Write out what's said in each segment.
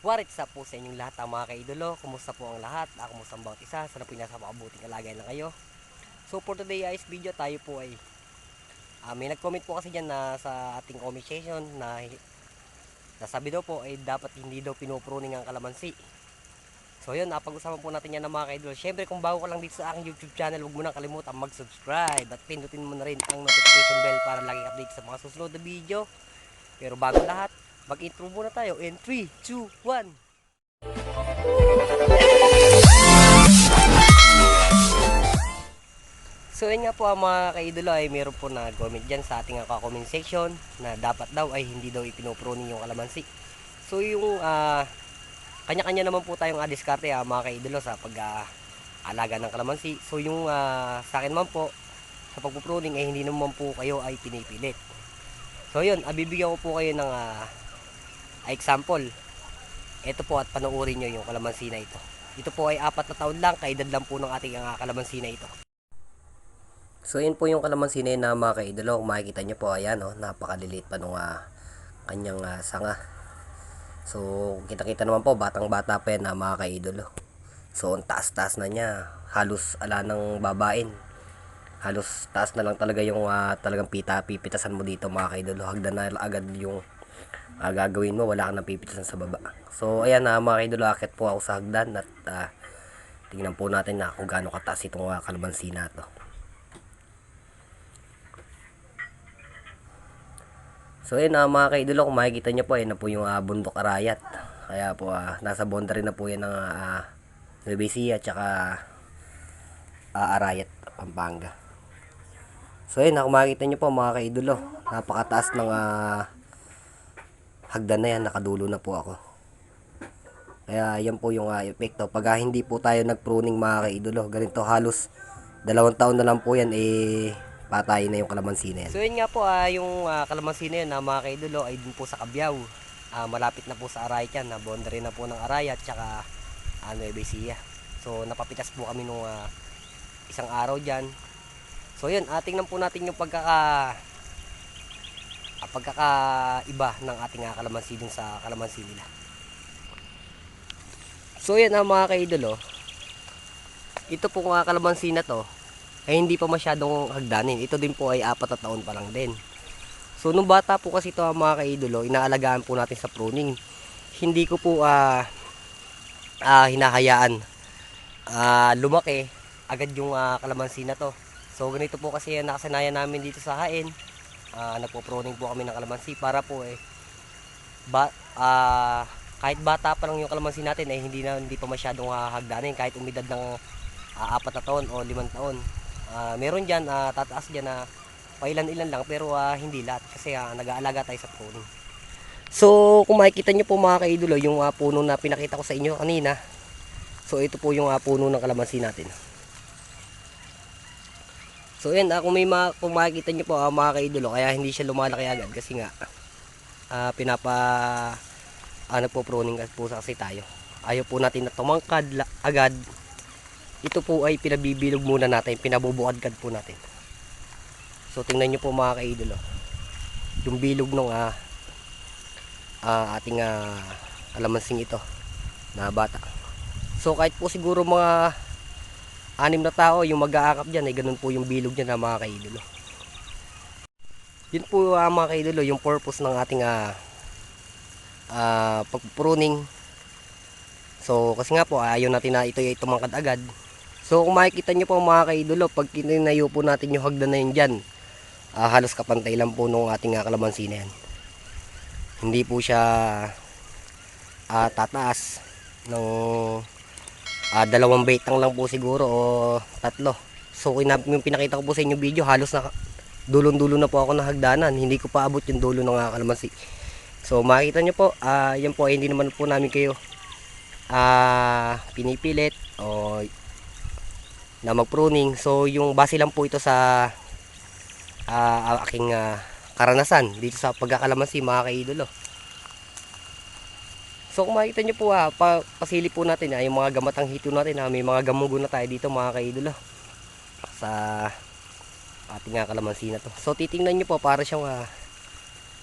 Warit sa po sa inyong lahat ang mga kaidolo. Kumusta po ang lahat? Ako kumusta ang bawat isa? Sana po nasa makabuting kalagay lang kayo. So for today guys video tayo po ay ah, may nag-comment po kasi dyan na sa ating comment section na nasabi daw po ay dapat hindi daw pinupruning ang kalamansi. So yun, napag-usapan po natin yan ng mga kaidol. Siyempre kung bago ka lang dito sa aking YouTube channel, huwag mo nang kalimutan mag-subscribe at pindutin mo na rin ang notification bell para lagi update sa mga susunod na video. Pero bago lahat, mag-intro muna tayo in 3, 2, 1. So yun nga po ang mga kaidolo ay meron po na comment dyan sa ating uh, comment section na dapat daw ay hindi daw ipinupruning yung kalamansi. So yung ah, kanya-kanya naman po tayong uh, diskarte ah, mga kaidolo sa pag-aalaga ng kalamansi. So yung ah, sa akin man po sa pagpupruning ay hindi naman po kayo ay pinipilit. So yun, ah, bibigyan ko po kayo ng ah, example. Ito po at panoorin nyo yung kalamansi na ito. Ito po ay apat na taon lang, kaedad lang po ng ating uh, kalamansi na ito. So yun po yung kalamansi na yun na mga kaidolo. Makikita nyo po, ayan oh, napakaliliit pa nung ah, kanyang ah, sanga. So kita-kita naman po, batang-bata pa yan na mga kaidolo. So ang taas-taas na niya, halos ala ng babain. Halos taas na lang talaga yung ah, talagang pita, pipitasan mo dito mga kaidolo. Hagdan na agad yung ah, gagawin mo, wala ka nang pipitasan sa baba. So ayan na mga kaidolo, akit po ako sa hagdan at ah, tingnan po natin na kung gaano kataas itong ah, kalamansi na to. So yun uh, mga kaidolo, kung makikita nyo po, yun na po yung uh, bundok arayat. Kaya po, uh, nasa boundary na po yan ng uh, at saka uh, Arayat, Pampanga. So yun, uh, kung nyo po mga kaidolo, napakataas ng uh, hagdan na yan, nakadulo na po ako. Kaya yan po yung uh, epekto. Pag uh, hindi po tayo nagpruning mga kaidolo, ganito halos dalawang taon na lang po yan, eh patay na yung kalamansi na yan. So yun nga po, ah, yung ah, kalamansi na yun na mga kaidolo ay dun po sa Kabyaw. Ah, malapit na po sa Arayat yan, na boundary na po ng Arayat tsaka ah, Nueva Ecija. So napapitas po kami nung ah, isang araw dyan. So yun, ah, tingnan po natin yung pagkaka pagkakaiba ng ating kalamansi dun sa kalamansi nila. So yan ang mga kaidolo. Ito po nga kalamansi na to ay hindi pa masyadong hagdanin. Ito din po ay apat na taon pa lang din. So nung bata po kasi ito mga kaidolo, inaalagaan po natin sa pruning. Hindi ko po ah ah, hinahayaan ah, lumaki agad yung ah, kalamansi na to. So ganito po kasi ang nakasanayan namin dito sa hain. Ah, nagpo-pruning po kami ng kalamansi para po eh ba, ah, kahit bata pa lang yung kalamansi natin eh hindi na hindi pa masyadong ah, hagdanin kahit umidad ng ah, apat na taon o limang taon Ah, meron diyan uh, tataas diyan na pailan-ilan lang pero ah, hindi lahat kasi ah, nag-aalaga tayo sa pruning. So, kung makikita niyo po mga kaidolo, yung ah, puno na pinakita ko sa inyo kanina. So, ito po yung ah, puno ng kalamansi natin. So, yan, ah, kung, may ma kung makikita niyo po ah, mga kaidolo, kaya hindi siya lumalaki agad kasi nga ah, pinapa ano po pruning po kasi tayo. Ayaw po natin na tumangkad agad ito po ay pinabibilog muna natin, pinabubukadkad po natin. So tingnan nyo po mga kaidolo. Yung bilog ng uh, uh, ating uh, alamansing ito na bata. So kahit po siguro mga anim na tao yung mag-aakap dyan ay ganun po yung bilog niya na mga kaidolo. Yun po uh, mga kaidolo yung purpose ng ating uh, uh, pagpruning So kasi nga po ayaw natin na ito ay tumangkad agad So kung makikita nyo po mga kaidolo, pag kininayo po natin yung hagdan na yun dyan, uh, halos kapantay lang po nung ating uh, kalamansi yan. Hindi po siya uh, tataas ng uh, dalawang baitang lang po siguro o tatlo. So yung pinakita ko po sa inyo video, halos na dulong-dulo na po ako ng hagdanan. Hindi ko pa abot yung dulo ng kalamansi. So makikita nyo po, uh, yan po hindi naman po namin kayo uh, pinipilit o na mag-pruning. So yung base lang po ito sa uh, aking uh, karanasan dito sa pagkakalamansi mga kaidolo. So kung makikita nyo po ha, pa, pasili po natin ha, yung mga gamatang hito natin ha, may mga gamugo na tayo dito mga kaidolo sa ating uh, kalamansi na to. So titingnan nyo po para siyang uh,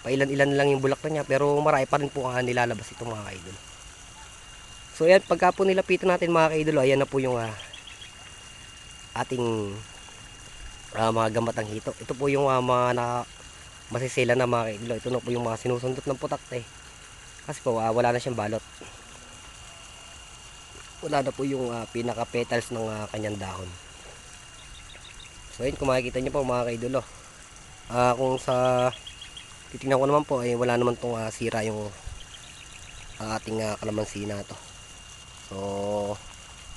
pailan-ilan lang yung bulak na niya pero marami pa rin po uh, nilalabas ito mga kaidolo. So yan, pagka po nilapitan natin mga kaidolo, ayan na po yung ah, ating ah, mga gamatang hito. Ito po yung ah, mga na, masisila na mga kaidolo. Ito na po yung mga sinusundot ng putakte. Kasi po, ah, wala na siyang balot. Wala na po yung ah, pinaka petals ng ah, kanyang dahon. So yun, kung makikita nyo po mga kaidolo. Ah, kung sa titingnan ko naman po ay wala naman tong ah, sira yung ah, ating ah, kalamansi na to. So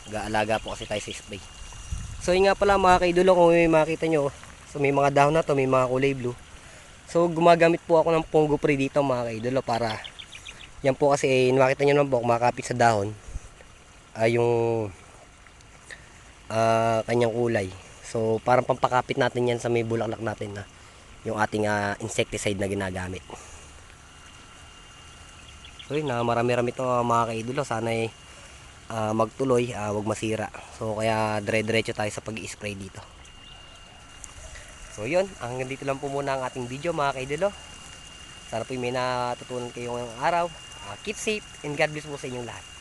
gaalaga po kasi tayo sa spray. So yun nga pala mga kaidolo kung may makita nyo so may mga dahon na to, may mga kulay blue. So gumagamit po ako ng Pongo Pre dito mga kaidolo para yan po kasi eh, makita nyo naman po kumakapit sa dahon ay yung ah, kanyang kulay. So parang pampakapit natin yan sa may bulaklak natin na yung ating ah, insecticide na ginagamit. So yun, na marami-rami to ah, mga kaidolo. Sana ay ah, magtuloy, ah, wag masira. So kaya dire-diretso tayo sa pag-spray dito. So yun, hanggang dito lang po muna ang ating video mga kaidolo. Sana po may natutunan kayo ngayong araw. Ah, keep safe and God bless po sa inyong lahat.